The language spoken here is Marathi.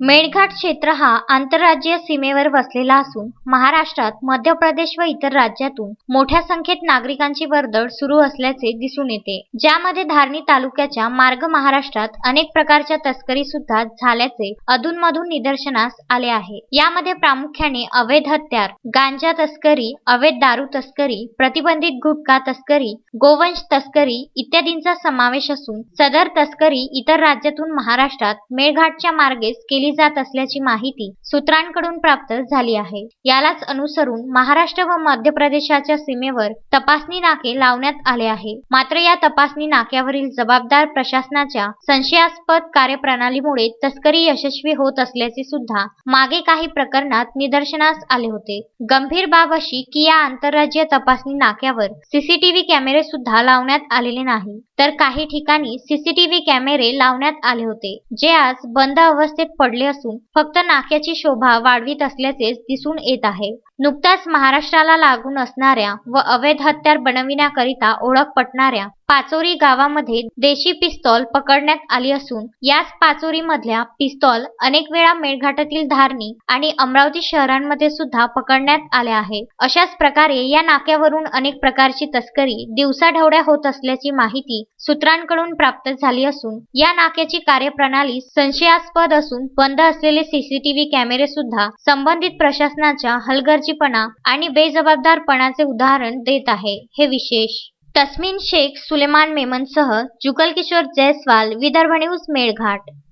मेळघाट क्षेत्र हा आंतरराज्यीय सीमेवर वसलेला असून महाराष्ट्रात मध्य प्रदेश व इतर राज्यातून मोठ्या संख्येत नागरिकांची वर्दळ सुरू असल्याचे दिसून येते. ज्यामध्ये धारणी तालुक्याच्या मार्ग महाराष्ट्रात अनेक प्रकारच्या तस्करी सुद्धा झाल्याचे अधूनमधून निदर्शनास आले आहे. यामध्ये प्रामुख्याने अवैध हत्यार गांजा तस्करी अवैध दारू तस्करी प्रतिबंधित गुटखा तस्करी गोवंश तस्करी इत्यादींचा समावेश असून सदर तस्करी इतर राज्यातून महाराष्ट्रात मेळघाटच्या मार्गेस केली जात असल्याची माहिती सूत्रांकडून प्राप्त झाली आहे. यालाच अनुसरून महाराष्ट्र व मध्य प्रदेशाच्या सीमेवर तपासणी नाके लावण्यात आले आहे. मात्र या तपासणी नाक्यावरील जबाबदार प्रशासनाच्या संशयास्पद कार्यप्रणालीमुळे तस्करी यशस्वी होत असल्याचे सुद्धा मागे काही प्रकरणात निदर्शनास आले होते. गंभीर बाब अशी की या आंतरराज्य तपासणी नाक्यावर सीसीटीव्ही कॅमेरे सुद्धा लावण्यात आलेले नाही. तर काही ठिकाणी सीसीटीव्ही कॅमेरे लावण्यात आले होते जे आज बंद अवस्थेत पडले असून फक्त नाक्याची शोभा वाढवीत असल्याचेच दिसून येत आहे. नुकताच महाराष्ट्राला लागून असणाऱ्या व अवैध हत्यार बनविण्याकरिता ओळख पटणाऱ्या पाचोरी गावामध्ये देशी पिस्तॉल पकडण्यात आली असून याच पाचोरी मधल्या पिस्तॉल अनेक वेळा मेळघाटातील धारणी आणि अमरावती शहरांमध्ये सुद्धा पकडण्यात आल्या आहे. अशाच प्रकारे या नाक्यावरून अनेक प्रकारची तस्करी दिवसाढवळ्या होत असल्याची माहिती सूत्रांकडून प्राप्त झाली असून या नाक्याची कार्यप्रणाली संशयास्पद असून बंद असलेले सीसीटीव्ही कॅमेरे सुद्धा संबंधित प्रशासनाच्या हलगर्जी हलगर्जीपणा आणि बेजबाबदारपणाचे उदाहरण देत आहे. हे विशेष. तस्मिन शेख सुलेमान मेमनसह जुगल किशोर जयस्वाल विदर्भ न्यूज मेळघाट.